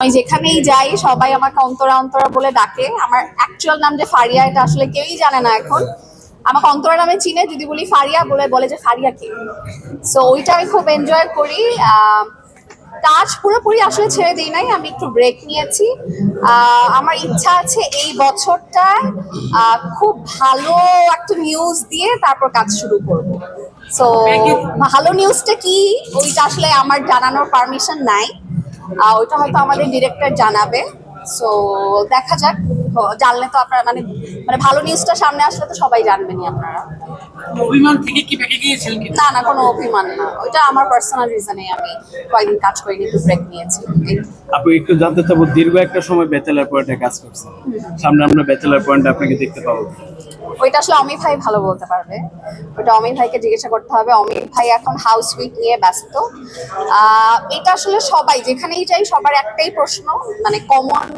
আমি যেখানেই যাই সবাই আমাকে অন্তরা অন্তরা বলে ডাকে। আমার অ্যাকচুয়াল নাম যে ফারিয়া এটা আসলে কেউই জানে না এখন। আমাকে অন্তরা নামে চিনে যদি বলি ফারিয়া বলে বলে যে ফারিয়া কে। সো ওইটা আমি খুব এনজয় করি। কাজ পুরোপুরি আসলে ছেড়ে দিই নাই আমি একটু ব্রেক নিয়েছি। আহ, আমার ইচ্ছা আছে এই বছরটায় আহ, খুব ভালো একটা নিউজ দিয়ে তারপর কাজ শুরু করব। সো ভালো নিউজটা কি? ওইটা আসলে আমার জানানোর পারমিশন নাই। ওইটা হয়তো আমাদের ডিরেক্টর জানাবে। সো দেখা যাক। জানলে তো আপনারা মানে মানে ভালো নিউজটা সামনে আসলে তো সবাই জানবেনই আপনারা। অভিমান থেকে কি পেকে গিয়েছিলেন না না কোনো অভিমান না। ওইটা আমার পার্সোনাল রিজনে আমি কয়েকদিন কাজ করিনি একটু ব্রেক নিয়েছি। আপনি একটু জানতে চাবো দীর্ঘ একটা সময় ব্যাচেলার পয়েন্টে কাজ করছেন। সামনে আমরা ব্যাচেলার পয়েন্ট আপনাকে দেখতে পাবো। ওইটা আসলে অমিত ভাই ভালো বলতে পারবে। ওটা অমিত ভাইকে জিজ্ঞাসা করতে হবে। অমিত ভাই এখন হাউস উইক নিয়ে ব্যস্ত। এটা আসলে সবাই, যেখানেই যাই সবার একটাই প্রশ্ন মানে কমন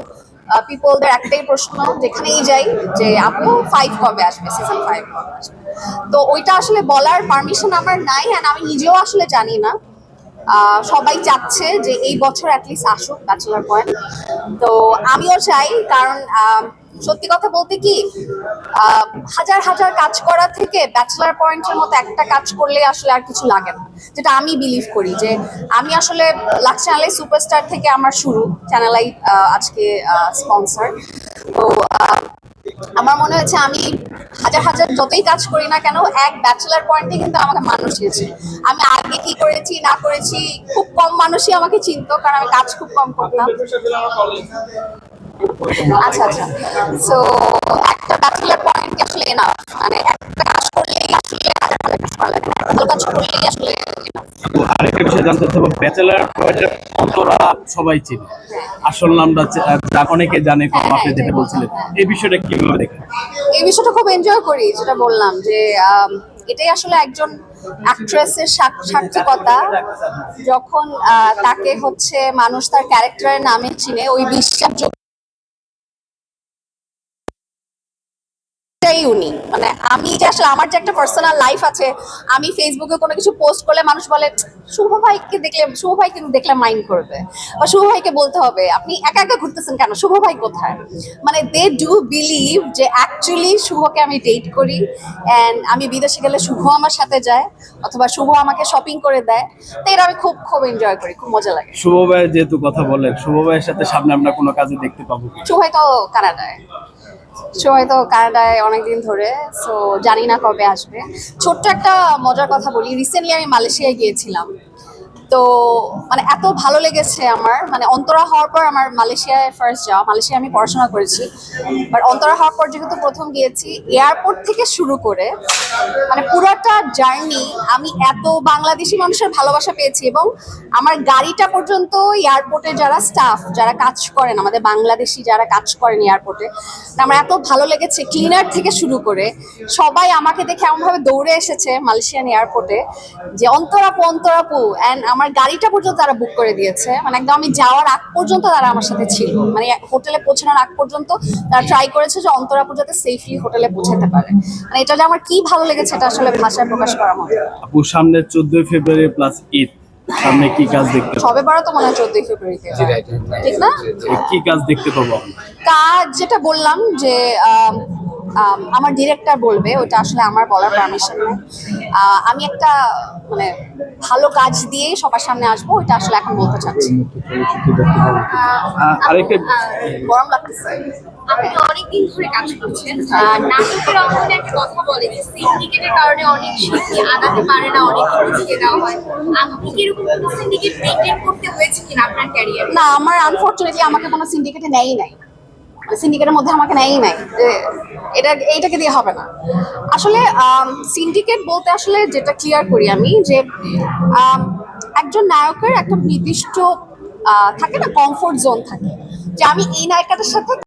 পিপলদের একটাই প্রশ্ন, যেখানেই যাই যে আপু ফাইভ কবে আসবে? সিজন ফাইভ কবে আসবে? তো ওইটা আসলে বলার পারমিশন আমার নাই অ্যান্ড আমি নিজেও আসলে জানি না। সবাই চাচ্ছে যে এই বছর অ্যাটলিস্ট আসুক ব্যাচেলার পয়েন্ট তো আমিও চাই, কারণ সত্যি কথা বলতে কি হাজার হাজার কাজ করা থেকে ব্যাচেলার পয়েন্টের মতো একটা কাজ করলে আসলে আর কিছু লাগে না। যেটা আমি বিলিভ করি যে, আমি আসলে লাক্স চ্যানেলাই সুপারস্টার থেকে আমার শুরু চ্যানেলাই আজকে স্পন্সর তো আমার মনে হচ্ছে আমি হাজার হাজার যতই কাজ করি না কেন, এক ব্যাচেলার পয়েন্টে কিন্তু আমাকে মানুষ চিনেছে আমি আগে কি করেছি, না করেছি, খুব কম মানুষই আমাকে চিনতো, কারণ আমি কাজ খুব কম করতাম। আচ্ছা আচ্ছা। সো একটা ব্যাচেলার পয়েন্ট আসলে না মানে একটা কাজ করলেই আসলে। ভালো কাজ করলেই আসলে আরেকটা বিষয় জানতে চাবো ব্যাচেলার পয়েন্টে অন্তরা সবাই চিনে? আসল নামটা অনেকে জানে আপনি যেটা বলছিলেন। এই বিষয়টা কীভাবে দেখেন? এই বিষয়টা খুব এনজয় করি, যেটা বললাম যে এটাই আসলে একজন অ্যাক্ট্রেসের সার্থকতা যখন তাকে হচ্ছে মানুষ তার ক্যারেক্টারের নামে চিনে, ওই বিশ্বাসযোগ্য এটাই উনি মানে আমি যে আসলে আমার যে একটা পার্সোনাল লাইফ আছে আমি ফেসবুকে কোনো কিছু পোস্ট করলে মানুষ বলে শুভ ভাইকে দেখলে শুভ ভাই কিন্তু দেখলে মাইন্ড করবে। বা শুভ ভাইকে বলতে হবে আপনি একা একা ঘুরতেছেন কেন? শুভ ভাই কোথায়? মানে দে ডু বিলিভ যে অ্যাকচুয়ালি শুভকে আমি ডেট করি অ্যান্ড আমি বিদেশে গেলে শুভ আমার সাথে যায় অথবা শুভ আমাকে শপিং করে দেয়। তো এটা আমি খুব খুব এনজয় করি খুব মজা লাগে। শুভ ভাইয়ের যেহেতু কথা বললেন শুভ ভাইয়ের সাথে সামনে আমরা কোনো কাজে দেখতে পাবো শুভ ভাই তো কানাডায়। সবাই তো কানাডায় অনেকদিন ধরে সো জানি না কবে আসবে। ছোট্ট একটা মজার কথা বলি রিসেন্টলি আমি মালয়েশিয়ায় গিয়েছিলাম। তো মানে এত ভালো লেগেছে আমার। মানে অন্তরা হওয়ার পর আমার মালয়েশিয়ায় ফার্স্ট যাওয়া মালয়েশিয়া আমি পড়াশোনা করেছি। বাট অন্তরা হওয়ার পর যেহেতু প্রথম গিয়েছি এয়ারপোর্ট থেকে শুরু করে মানে পুরোটা জার্নি আমি এত বাংলাদেশি মানুষের ভালোবাসা পেয়েছি এবং আমার গাড়িটা পর্যন্ত এয়ারপোর্টে যারা স্টাফ যারা কাজ করেন, আমাদের বাংলাদেশি যারা কাজ করেন এয়ারপোর্টে আমার এত ভালো লেগেছে ক্লিনার থেকে শুরু করে। সবাই আমাকে দেখে এমনভাবে দৌড়ে এসেছে মালয়েশিয়ান এয়ারপোর্টে যে অন্তরাপু অন্তরাপু অ্যান্ড আমার গাড়িটা পর্যন্ত তারা বুক করে দিয়েছে। মানে একদম আমি যাওয়ার আগ পর্যন্ত তারা আমার সাথে ছিল। মানে হোটেলে পৌঁছানোর আগ পর্যন্ত তারা ট্রাই করেছে যে অন্তরাপু যাতে সেফলি হোটেলে পৌঁছাতে পারে। মানে এটা যে আমার কি ভালো লেগেছে এটা আসলে ভাষায় প্রকাশ করা মতো। আপু সামনে চোদ্দই ফেব্রুয়ারি প্লাস ঈদ সামনে কি কাজ দেখতে সবে বারো তো মনে হয় চোদ্দই ফেব্রুয়ারিতে। ঠিক না? কি কাজ দেখতে পাবো? কাজ যেটা বললাম যে আমার ডিরেক্টর বলবে ওটা আসলে আমার বলার পারমিশন নেই। আমি একটা মানে ভালো কাজ দিয়ে সবার সামনে আসব ওটা আসলে এখন বলতে চাচ্ছি। আরেকটা গরম লাগতেছে। আপনি অনেকদিন ধরে কাজ করছেন। আহ, নাটকের অঙ্গনে একটা কথা বলে যে সিন্ডিকেটের কারণে অনেক শিল্পী আগাতে পারে না অনেক ঢুকিয়ে দেওয়া হয়। আপনি কি এরকম কোনো সিন্ডিকেট মেনটেন করতে হয়েছে কিনা আপনার ক্যারিয়ারে না আমার আনফর্চুনেটলি আমাকে কোনো সিন্ডিকেটে নেয়ই নাই। সিন্ডিকেটের মধ্যে আমাকে নেয়ই নাই। যে এটা, এইটাকে দিয়ে হবে না। আসলে সিন্ডিকেট বলতে আসলে যেটা ক্লিয়ার করি আমি, যে একজন নায়কের একটা নির্দিষ্ট থাকে না কমফোর্ট জোন থাকে। যে আমি এই নায়িকাটার সাথে